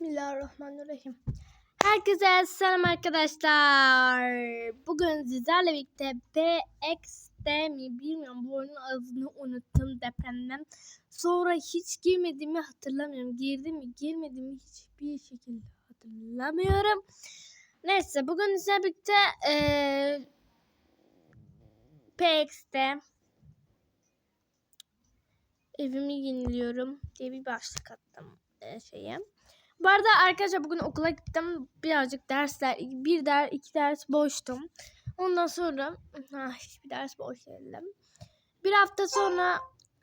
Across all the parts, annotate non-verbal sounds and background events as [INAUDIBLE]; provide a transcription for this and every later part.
Bismillahirrahmanirrahim. Herkese selam arkadaşlar. Bugün sizlerle birlikte PX'de mi bilmiyorum bu oyunun adını unuttum depremden. Sonra hiç girmediğimi hatırlamıyorum. Girdim mi girmedim hiçbir şekilde hatırlamıyorum. Neyse bugün sizlerle birlikte eee PX'de evimi yeniliyorum diye bir başlık attım e, şeye. Bu arada arkadaşlar bugün okula gittim. Birazcık dersler, bir ders, iki ders boştum. Ondan sonra ha, hiçbir ders boş değildim. Bir hafta sonra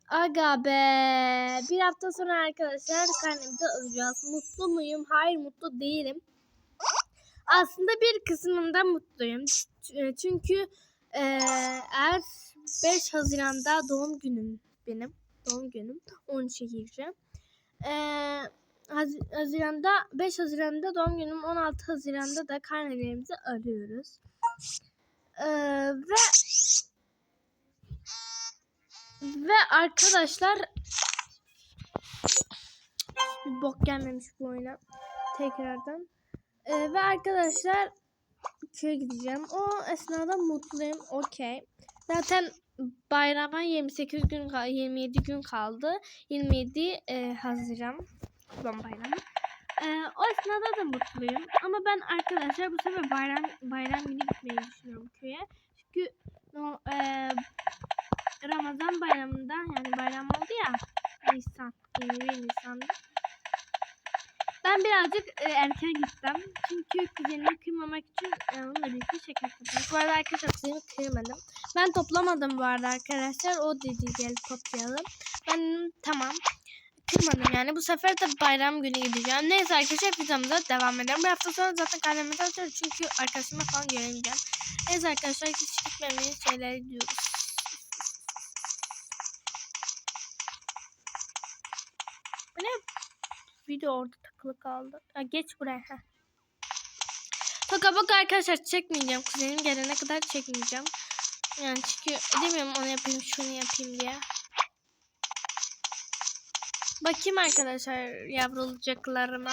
aga be. Bir hafta sonra arkadaşlar karnemizi alacağız. Mutlu muyum? Hayır mutlu değilim. Aslında bir kısmında mutluyum. Çünkü eğer 5 Haziran'da doğum günüm benim. Doğum günüm. 13'e gireceğim. Ee, Haz- Haziran'da 5 Haziran'da doğum günüm 16 Haziran'da da karnelerimizi arıyoruz. Ee, ve ve arkadaşlar bir bok gelmemiş bu oyuna tekrardan. Ee, ve arkadaşlar köye gideceğim. O esnada mutluyum. Okey. Zaten bayrama 28 gün kal- 27 gün kaldı. 27 e, Haziran Kurban Bayramı. E, o esnada da mutluyum. Ama ben arkadaşlar bu sefer bayram bayram günü gitmeyi düşünüyorum köye. Çünkü no, e, Ramazan bayramında yani bayram oldu ya Nisan 21 Nisan'da. Ben birazcık e, erken gittim. Çünkü kuzenimi kırmamak için e, onunla birlikte şeker topladım. Bu arada arkadaşlar kuzenimi kırmadım. Ben toplamadım bu arada arkadaşlar. O dedi gel toplayalım. Ben tamam. Kırmadım yani. Bu sefer de bayram günü gideceğim. Neyse arkadaşlar videomuza devam edelim. Bu hafta sonra zaten karnemi alacağız. Çünkü arkadaşımla falan göremeyeceğim. Neyse arkadaşlar hiç gitmemeli şeyler diyoruz. Bu ne? Video orada takılı kaldı. Ha, geç buraya. Heh. Toka bak arkadaşlar çekmeyeceğim. Kuzenim gelene kadar çekmeyeceğim. Yani çünkü demiyorum onu yapayım şunu yapayım diye. Bakayım arkadaşlar yavrucaklarıma.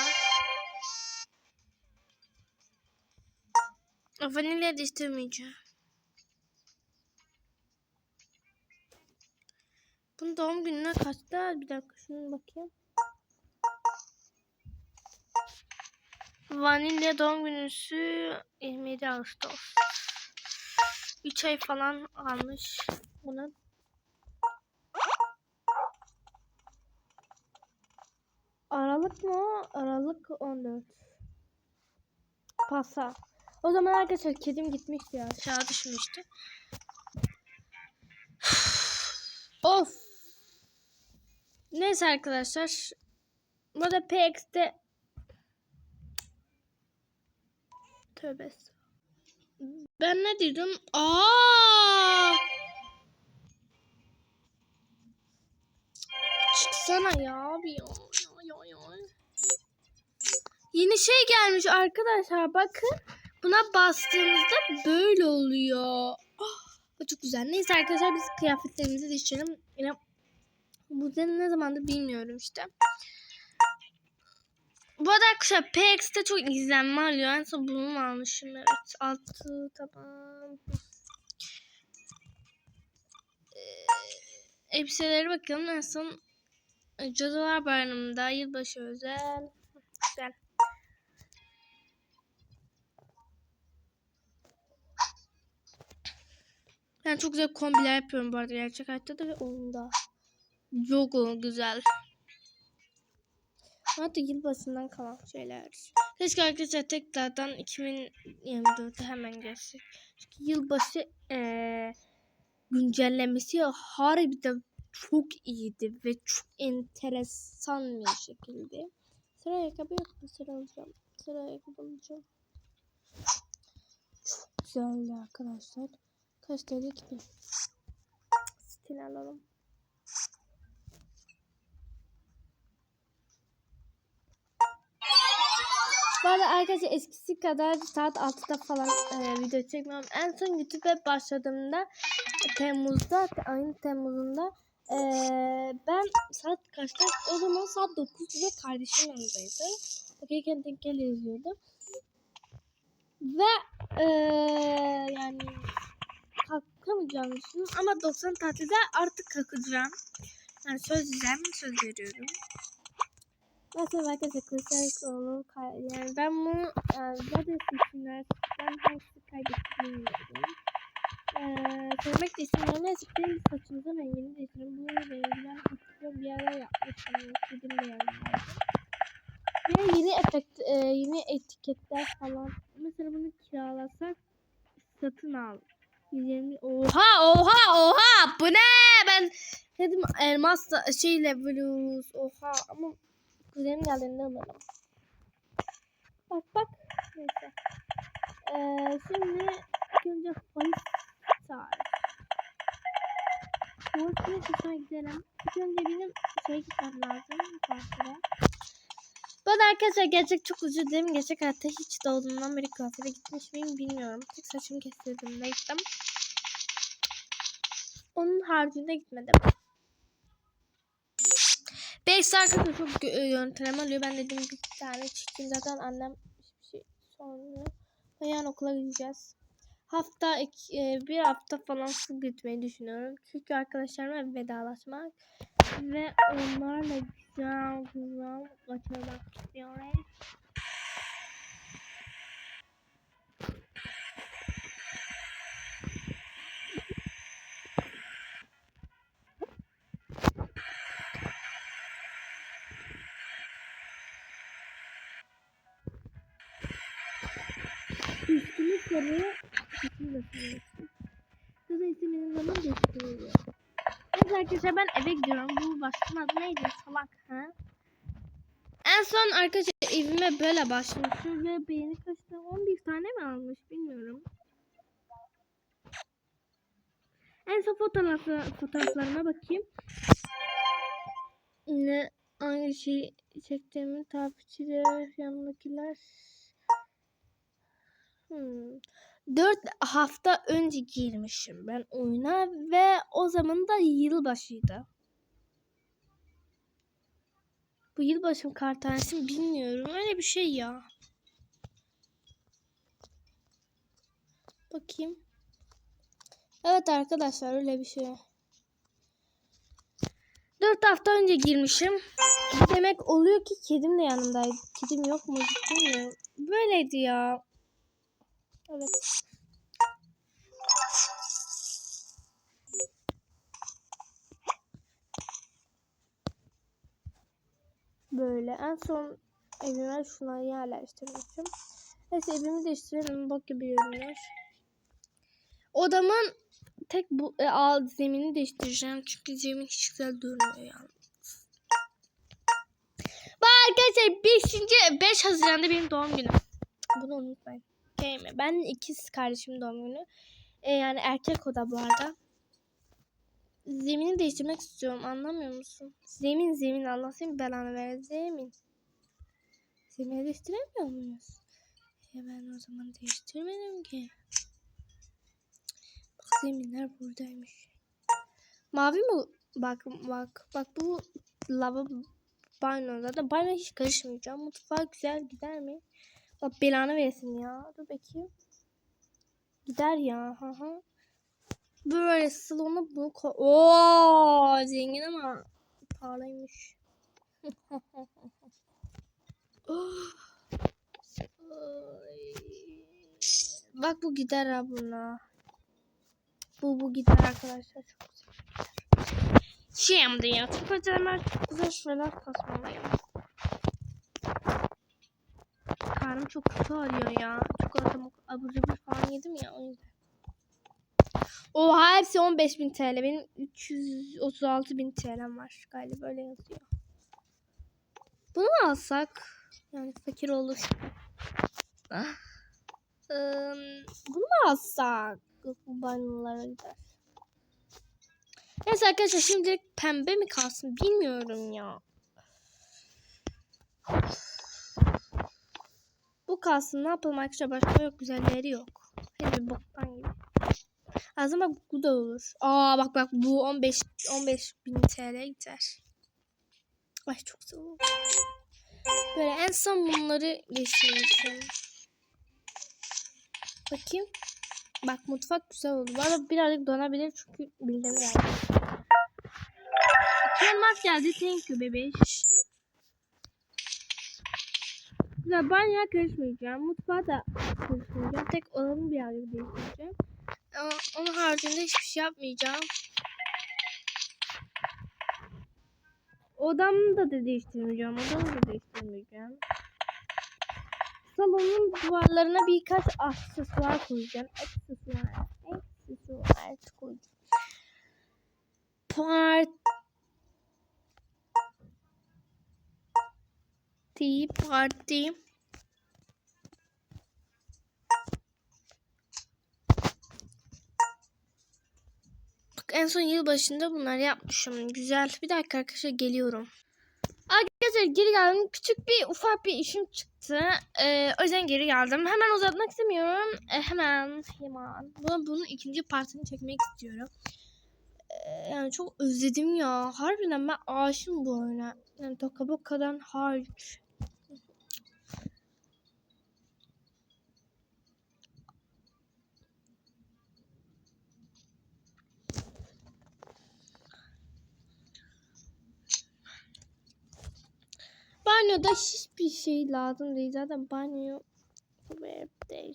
Vanilya da istemeyeceğim. Bunun doğum gününe kaçta? Bir dakika şunu bakayım. Vanilya doğum günüsü 27 Ağustos. 3 ay falan almış bunu. Aralık mı o? Aralık 14. Pasa. O zaman arkadaşlar kedim gitmişti ya. Aşağı düşmüştü. [SIGHS] of. Neyse arkadaşlar. Burada PX'de Tövbe. Ben ne dedim? Aa! Çıksana ya abi ya. Yeni şey gelmiş arkadaşlar bakın. Buna bastığımızda böyle oluyor. Ah, çok güzel. Neyse arkadaşlar biz kıyafetlerimizi değiştirelim. Yine bu ne zamandır bilmiyorum işte. Bu arada arkadaşlar PX'te çok izlenme alıyor. En son bunu almışım? Evet. Altı tamam. Ee, elbiselere bakalım. En son Cadılar Bayramı'nda yılbaşı özel. Ben çok güzel kombiler yapıyorum bu arada gerçek hayatta da ve oyunda. Çok güzel. Hatta yılbaşından kalan şeyler. Keşke arkadaşlar tekrardan 2024'e hemen geçsek. Çünkü yılbaşı eee güncellemesi harbiden çok iyiydi ve çok enteresan bir şekilde. Sıra ayakkabı yok mu? Sıra alacağım. Sıra ayakkabı alacağım. Çok güzeldi arkadaşlar. Kaç TL ki? Stil alalım. Bu arkadaşlar eskisi kadar saat 6'da falan e, video çekmiyorum. En son YouTube'e başladığımda Temmuz'da, ayın Temmuz'unda e, ben saat kaçta? O zaman saat 9 ve kardeşim yanındaydı. Bakırken denk gel yazıyordu. Ve eee yani kalkamayacağım düşünüyorum ama 90 tatilde artık kalkacağım. Yani söz vereceğim, söz veriyorum. Mesela arkadaşlar Kılıçdaroğlu kay- yani ben bunu yani zaten seçimler ben hangisi kaybettiğimi bilmiyorum. Eee söylemek de istemiyorum. Neyse benim saçımızın rengini değiştirelim. Bu renginden hatırlıyorum bir ara yapmıştım. Dedim de yanımdaydı. Ve yeni efekt, e, yeni etiketler falan. Mesela bunu kiralasak satın al. 120 Oha oha oha bu ne ben dedim elmas da şeyle blues oha ama kuzenim geldiğinde alırım. Bak bak neyse. Ee, şimdi önce polis çağır. Polis kuşuna gidelim. İlk önce benim şeye gitmem lazım. Kuaföre. Bu arada arkadaşlar gerçek çok özür dilerim. Gerçek hayatta hiç doğduğumdan beri kuaföre gitmiş miyim bilmiyorum. Tek saçımı kestirdiğimde gittim. Onun haricinde gitmedim. Belki arkadaşlar çok gö- yönteleme alıyor. Ben dedim bir tane çekeyim. Zaten annem hiçbir şey sormuyor. Yarın okula gideceğiz. Hafta iki, e, bir hafta falan su gitmeyi düşünüyorum. Çünkü arkadaşlarıma vedalaşmak ve onlarla güzel güzel geçirmek istiyorum. Üstünü sarıya, üstünü de sarıya. Zaten istemediğim zaman değiştiriyor. Evet arkadaşlar ben eve gidiyorum. Bu başlığın adı neydi? Salak? En son arkadaşlar evime böyle başlamışım ve beğeni kaçtı? 11 tane mi almış bilmiyorum. En son fotoğrafı, fotoğraflarıma bakayım. Ne aynı şey çektiğimi takipçiler yanındakiler Hmm. 4 hafta önce girmişim ben oyuna ve o zaman da yılbaşıydı. Bu yılbaşı kartanesi mi bilmiyorum. Öyle bir şey ya. Bakayım. Evet arkadaşlar öyle bir şey. 4 hafta önce girmişim. Demek oluyor ki kedim de yanımdaydı. Kedim yok mu bilmiyorum. Böyleydi ya. Evet. Böyle en son evime şuna yerleştirmişim. Neyse evimi değiştirelim. Bak gibi görünüyor. Odamın tek bu e, alt zemini değiştireceğim. Çünkü zemin hiç güzel durmuyor yalnız. Bak arkadaşlar 5. 5 Haziran'da benim doğum günüm. Bunu unutmayın. Okey mi? Ben ikiz kardeşim doğum günü. E, yani erkek o da bu arada. Zemini değiştirmek istiyorum. Anlamıyor musun? Zemin zemin Allah senin belanı ver. Zemin. Zemini değiştiremiyor muyuz? Ya ben o zaman değiştirmedim ki. Bak zeminler buradaymış. Mavi mi? Bak bak bak bu lava banyo zaten banyo hiç karışmayacağım. Mutfağa güzel gider mi? Bak belanı versin ya. Dur bakayım. Gider ya. Hı hı. Böyle salona bunu koy. Oo, zengin ama pahalıymış. [LAUGHS] Bak bu gider ha buna. Bu bu gider arkadaşlar çok güzel. Şimdi ya çok acayip çok güzel şeyler kasmalıyım. Karnım çok kötü ağrıyor ya. Çikolata abur cubur falan yedim ya o yüzden. Oha hepsi 15.000 TL. Benim 336.000 TL'm var galiba öyle yazıyor. Bunu alsak? Yani fakir olur. Im, bunu mu alsak? Bu banyolara gider. Neyse arkadaşlar şimdilik pembe mi kalsın bilmiyorum ya. Bu kalsın ne yapalım arkadaşlar başka yok güzelleri yok. Bir boktan gibi. Aslında bak bu da olur. Aa bak bak bu 15 15 bin TL gider. Ay çok oldu. Böyle en son bunları geçirmişim. Bakayım. Bak mutfak güzel oldu. Arada birazcık donabilir çünkü bildirim geldi. Elmas geldi. Thank you bebeş. Güzel banyoya karışmayacağım. Mutfağa da karışmayacağım. Tek odanı birazcık değiştireceğim. Ama onun haricinde hiçbir şey yapmayacağım. Odamı da, değiştirmeyeceğim. Odamı da değiştirmeyeceğim. Salonun duvarlarına birkaç aksesuar koyacağım. Aksesuar. Aksesuar koyacağım. Parti. Parti. En son yıl başında bunlar yapmışım. Güzel. Bir dakika arkadaşlar geliyorum. Arkadaşlar geri geldim. Küçük bir ufak bir işim çıktı. Ee, o yüzden geri geldim. Hemen uzatmak istemiyorum. Ee, hemen hemen. Bunu, bunun ikinci partini çekmek istiyorum. Ee, yani çok özledim ya. Harbiden ben aşığım bu oyuna. Yani Tokaboka'dan hariç. Banyoda hiçbir şey lazım değil. Zaten banyo değil.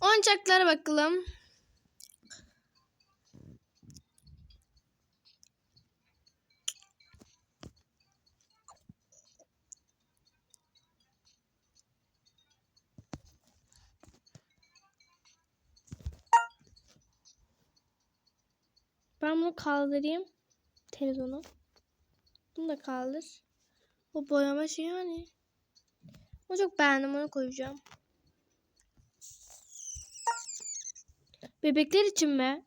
Oyuncaklara bakalım. Ben bunu kaldırayım. Televizyonu. Bunu da kaldır. Bu boyama şey hani. Onu çok beğendim onu koyacağım. Bebekler için mi?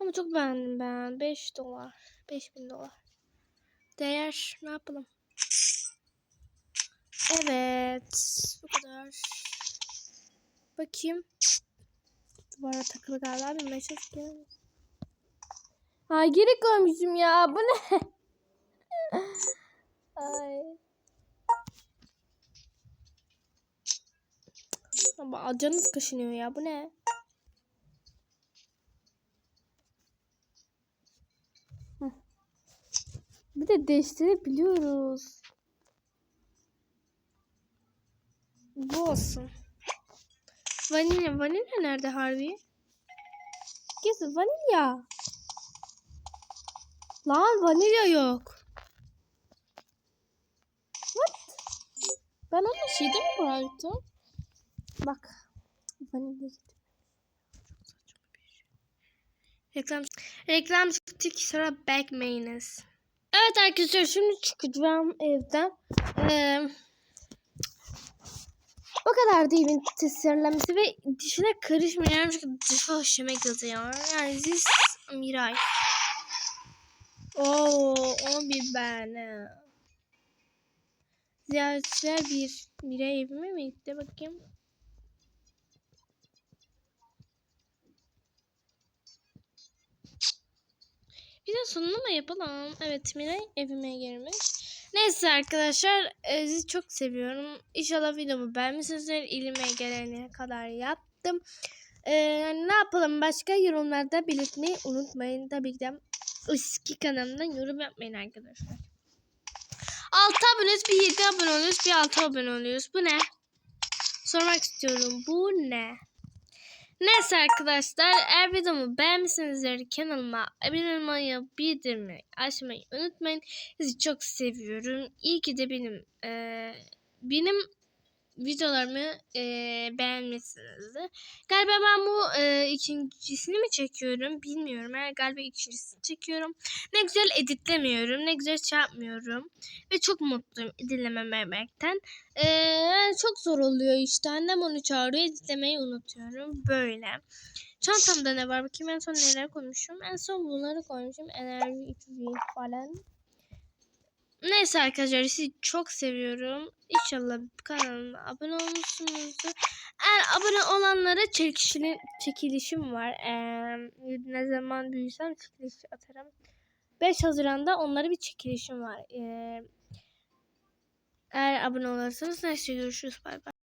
Ama çok beğendim ben. 5 dolar. 5000 dolar. Değer. Ne yapalım? Evet. Bu kadar. Bakayım. Duvara takılı galiba. Bir mesaj gelmez. Ha geri koymuşum ya. Bu ne? [LAUGHS] Ay. Ama canınız kaşınıyor ya. Bu ne? Bir de değiştirebiliyoruz. Bu olsun. Vanilya. Vanilya nerede harbi? Gezi vanilya. Lan vanilya yok. What? Ben onu şeyde mi bıraktım? Bak. Vanilya getirdim. Reklam reklam çıktık sonra back mayonnaise. Evet arkadaşlar şimdi çıkacağım evden. Ee, o kadar değil evin tasarlaması ve dişine karışmıyorum çünkü dışı hoşuma gidiyor. Yani this Miray. Oo, o bir ben. Ziyaretçiler bir. Miray evime mi gitti bakayım. Bir de sonunu mu yapalım? Evet Miray evime girmiş. Neyse arkadaşlar e, sizi çok seviyorum. İnşallah videomu beğenmişsinizdir. İlime gelene kadar yaptım. E, ne yapalım başka yorumlarda belirtmeyi unutmayın. Tabii ki de eski kanalımdan yorum yapmayın arkadaşlar. 6 aboneyüz bir 7 abone oluyoruz bir 6 abone oluyoruz. Bu ne? Sormak istiyorum. Bu ne? Neyse arkadaşlar eğer videomu beğenmişsinizdir kanalıma abone olmayı, bildirmeyi, açmayı unutmayın. Sizi çok seviyorum. İyi ki de benim e, benim videolarımı e, beğenmişsinizdir. Galiba ben bu e, ikincisini mi çekiyorum bilmiyorum. Yani galiba ikincisini çekiyorum. Ne güzel editlemiyorum. Ne güzel şey yapmıyorum. Ve çok mutluyum editlememekten. E, çok zor oluyor işte. Annem onu çağırıyor. Editlemeyi unutuyorum. Böyle. Çantamda ne var? Bakayım en son neler koymuşum. En son bunları koymuşum. Enerji içeceği falan. Neyse arkadaşlar sizi çok seviyorum. İnşallah kanalıma abone olmuşsunuzdur. Eğer abone olanlara çekilişim, çekilişim var. Ee, ne zaman büyüsem çekiliş atarım. 5 Haziran'da onlara bir çekilişim var. Ee, eğer abone olursanız neyse görüşürüz. Bay bay.